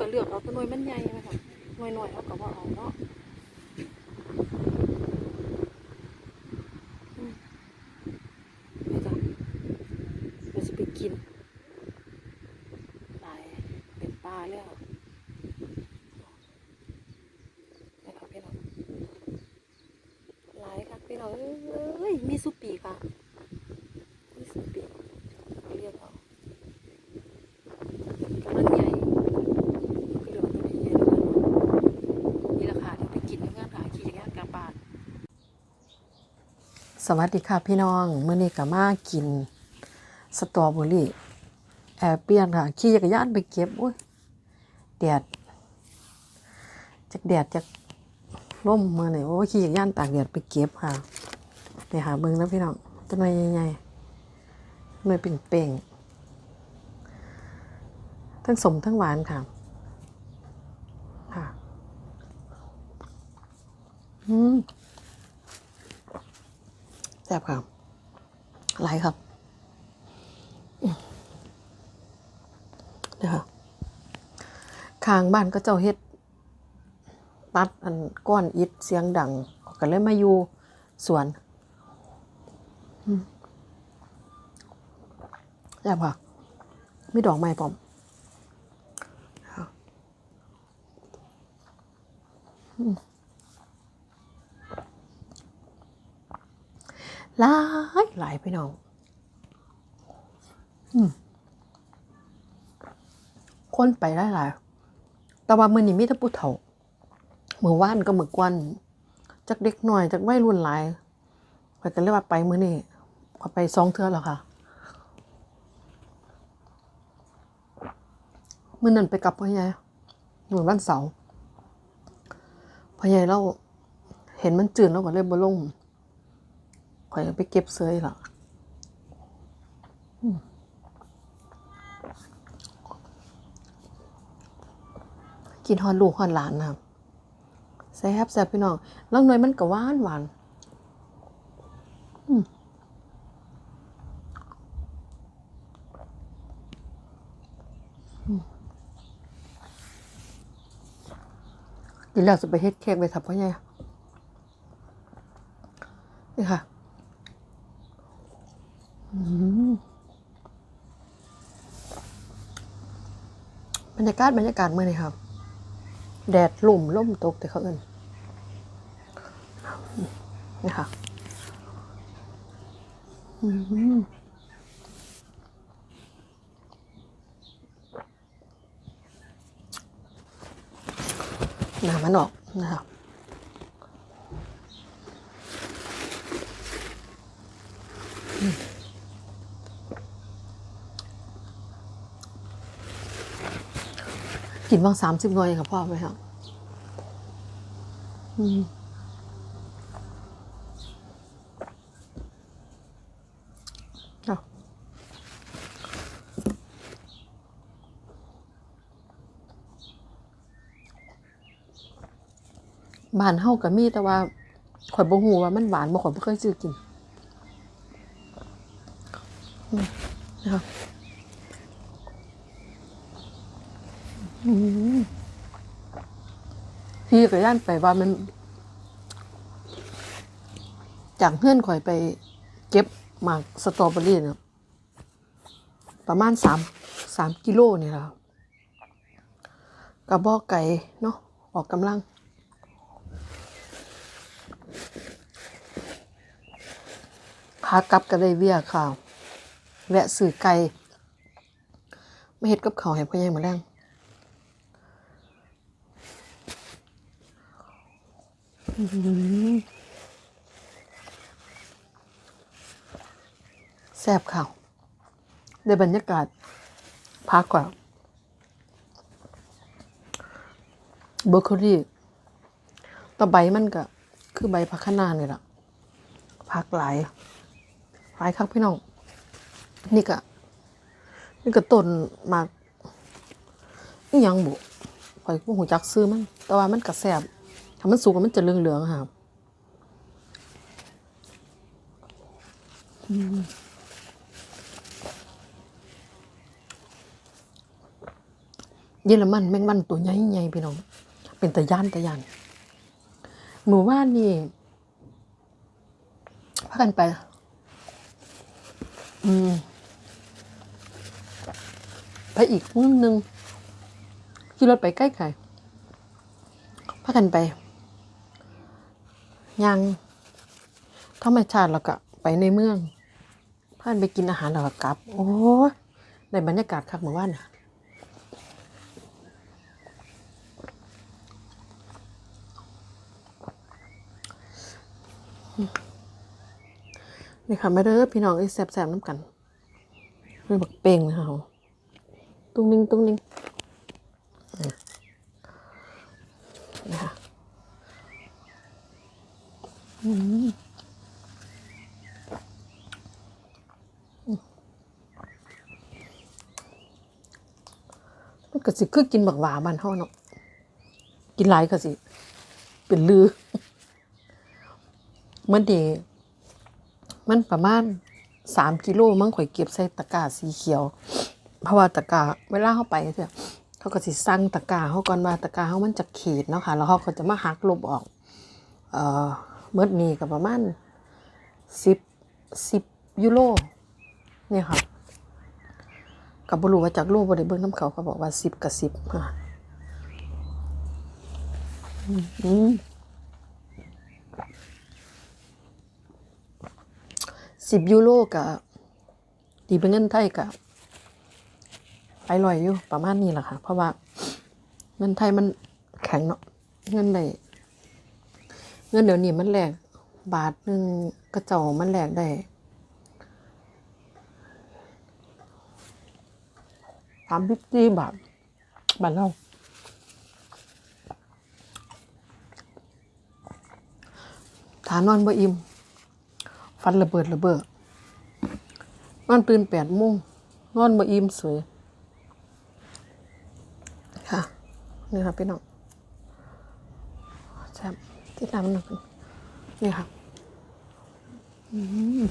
ก็เลือกเอาตัวหน่วยมันใหญ่นะคะหน่วยหน่อยเขาก็ว่าเอาเนาะอืมไปจ้ะเดี๋ยวจะไปกินหลายเป็นปลาแล้วนะครับพี่น้องหลายครับพี่น้องเอ้ยมีสุปีค่ะมีสุปีเอาเรียกเอากำลังใหญ่ คือเดี๋ยวตัวนี้ใหญ่แล้วกันนี่ราคาเดี๋ยวไปกินที่งานหาขี่จักรยานกลับบ้าน สวัสดีค่ะพี่น้องเมื่อนี้ก็มากิน สตรอเบอรี่แอบเปียนค่ะ ขี่จักรยานไปเก็บอุ้ยแดดจากแดดจากร่มมาเนี่ยโอ้ขี่จักรยานตากแดดไปเก็บค่ะไปหาเบิ่งนะพี่น้องต้นไม้ใหญ่ๆหน่วยเป่งๆทั้งสมทั้งหวานค่ะ ค่ะ อืม ซ่บครับหลายครับอืมเดี๋ยวค่ะข้างบ้านก็เจ้าเฮ็ดตัดอันก้อนอิฐเสียงดังก็เลยมาอยู่สวนอืมแซ่บค่ะมีดอกไม้พร้อม หลายหลายพี่น้องอคนไปได้หลาย แต่ว่ามือนี้มีแต่ผู้เฒ่าเมื่อวานก็เมื่อกวันจากเด็กหน่อยจากวัยรุ่นหลายไปกันเลยกว่าไปมือนี้ก็ไปสองเทือแล้วค่ะมื่อนั้นไปกับพ่อใหญ่หนุนวันเสาพ่อใหญ่เราเห็นมันจืดแล้วก็เลยบ่ลง ข่อยไปเก็บเสื้อหรอกินฮอนลูกฮอนหลานนะครับแซ่บแซ่บพี่น้องล้วหน่วยมันก็หวานหวานกินแล้วจะไปเฮ็ดเค้กไปทับพ่อใหญ่นี่ค่ะ บรรยากาศบรรยากาศเมื่อนี้ครับ แดดลุ่มล่มตกแต่เขาเอินนี่ค่ะน้ำมันออกนะครับ กินบางสามสิบหน่วยค่ะพ่อไหมครับอืมเอาบ้านเฮากับมีแต่ว่าข่อยบ่ฮู้ว่ามันหวานบ่ข่อยบ่เคยซื้อกินนะคะอืม พี่กับย่านไปว่ามัน จากเพื่อนข่อยไปเก็บหมากสตรอเบอรี่เนี่ยประมาณสามสามกิโลเนี่แหละครับกระบอกไก่เนาะออกกำลังพากลับก็ได้เวียข่าว แวะสื่อไก่ไม่เฮ็ดกับเขาวให้พ่อใหญ่มาแรงอื้อหือ แซ่บข่าวในบรรยากาศพักกว่าเบอร์เกอรี่ต่อใบมันก็คือใบพักคะนานี่แหละพักหลาย หลายครับพี่น้อง นี่ก็นี่ก็ต้นมากยังบุข่อยบ่ฮู้จักซื้อมัน แต่ว่ามันก็แซ่บ ถ้ามันสุกมันจะเหลืองๆครับอืมเยอรมันแมงวันตัวใหญ่ๆพี่น้อง เป็นตะย่านตะย่านหมู่บ้านนี่พากันไป อืมไปอีกมืองหนึ่งขี่รถไปใกล้ไก่พากันไป ยังธรรมชาติแล้วก็ไปในเมืองพากันไปกินอาหารแล้วก็กลับ โอ้ในบรรยากาศคักเมื่อวานน่ะนี่ค่ะมาเด้อพี่น้องไอ้แซ่บๆน้ำกันเรื่องบักเป่งนะคะตุ้งนิ่งตุ้งนิ่งนะคะอื มันก็สิคือกินบักหวาบ้านเฮาเนาะกินหลายก็สิ เป็นลือมื่อเดมันประมาณสามกิโลมั้งข่อยเก็บใส่ตะกร้าสีเขียว เพราะว่าตะกร้าเวลาเข้าไปเถอะเขาก็สิสั่งตะกร้าเขาก่อนว่าตะกร้าเขามันจะขีดเนาะค่ะ แล้วเขาก็จะมาหักลบออก เอ่อ เมื่อนี้ก็ประมาณสิบสิบยูโรเนี่ยค่ะกับบรูว่าจากโลกบริเบิ้งน้ำเขาเขาบอกว่าสิบกับสิบค่ะสิบยูโรกับตีเป็นเงินไทยกับไปลอยอยู่ประมาณนี้แหละค่ะ เพราะว่าเงินไทยมันแข็งเนาะเงินใด เงินเดี๋ยวนี้มันแหลกบาทหนึ่งกระเจ้ามันแหลกได้สามสิบสี่บาทบาทเราฐานนอนบ่อิ่มฟันระเบิดระเบิดนอนตื่นแปดโมงนอนมาอิ่มสวยค่ะนี่ค่ะพี่น้องแซ่บ ที่ตามมันหนึ่งนี่ค่ะอืม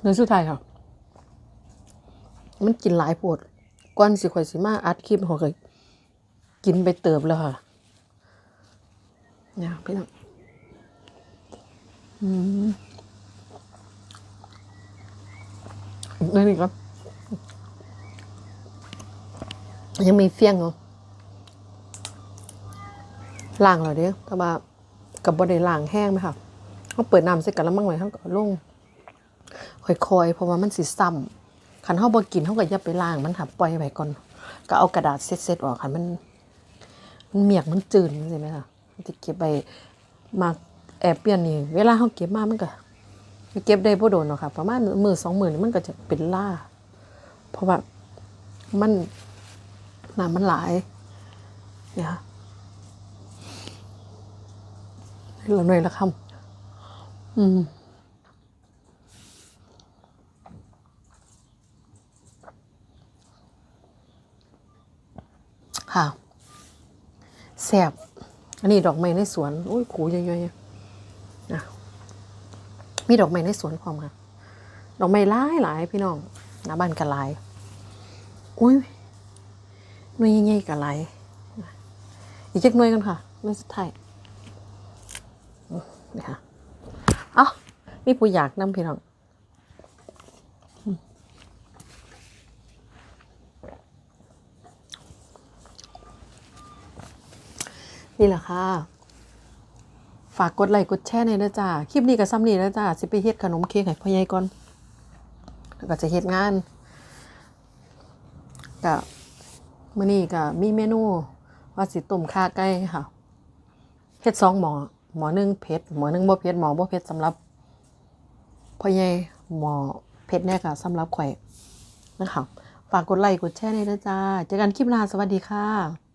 เนื้อสุดท้ายค่ะ มันกินหลายปวดก้อนสิข่อยสิมาอัดคลิปหัวเคยกินไปเติบแล้วค่ะเนี่ยพี่น้องอืมอีกนิดนึงครับ ยังมีเฟี้ยงเนาะล้างเหรอเด้แต่ว่ากับบไดล้างแห้งไหมคะเขาเปิดน้ำใส่กระมังไว้เขาก็ลงค่อยๆเพราะว่ามันสิซ้ำขันเขาบ่กินเขาก็อย่าไปล้างมันค่ะปล่อยไว้ก่อน ก็เอากระดาษเซ็ตๆออกค่ะมัน มันเมียกมันจืดใช่ไหมคะที่เก็บไปมาแอบเปลี่ยนนี่เวลาเขาเก็บมามันก็เก็บได้บ่โดนหรอกค่ะประมาณมือสองมือนี่มันก็จะเป็นล่า เพราะว่ามัน น้ำมันหลายเนี่ยค่ะเหลือหน่อยละคำอืมค่ะแสบอันนี้ดอกไม้ในสวนอุ้ยขูเยอะๆนะมีดอกไม้ในสวนพร้อมค่ะดอกไม้หลายหลายพี่น้องหน้าบ้านกันหลายอุ้ย หน่วยใหญ่ๆกันหลอีกจักหน่วยกันค่ะหน่วยสุดท้ายนี่ค่ะเอ้ามีผู้อยากนำพี่น้องนี่แหละค่ะ ฝากกดไลค์กดแชร์ในอยนะจ้าคลิปนี้กับซ้ำนี่นะจ้าสิไปเฮ็ดขนมเค้กให้พ่อใหญ่ก่อน แล้วก็จะเฮ็ดงานก็ มื้อนี้ก็มีเมนูว่าสิต้มข่าไก่ค่ะเผ็ดสองหมอหมอหนึงเผ็ดหมอหนึงบ่เผ็ดหมอบ่เผ็ดสำหรับพ่อใหญ่หมอเผ็ดเนี่ยค่ะสำหรับข่อยนะคะฝากกดไลค์กดแชร์ในนะจ้าเจอกันคลิปหน้าสวัสดีค่ะ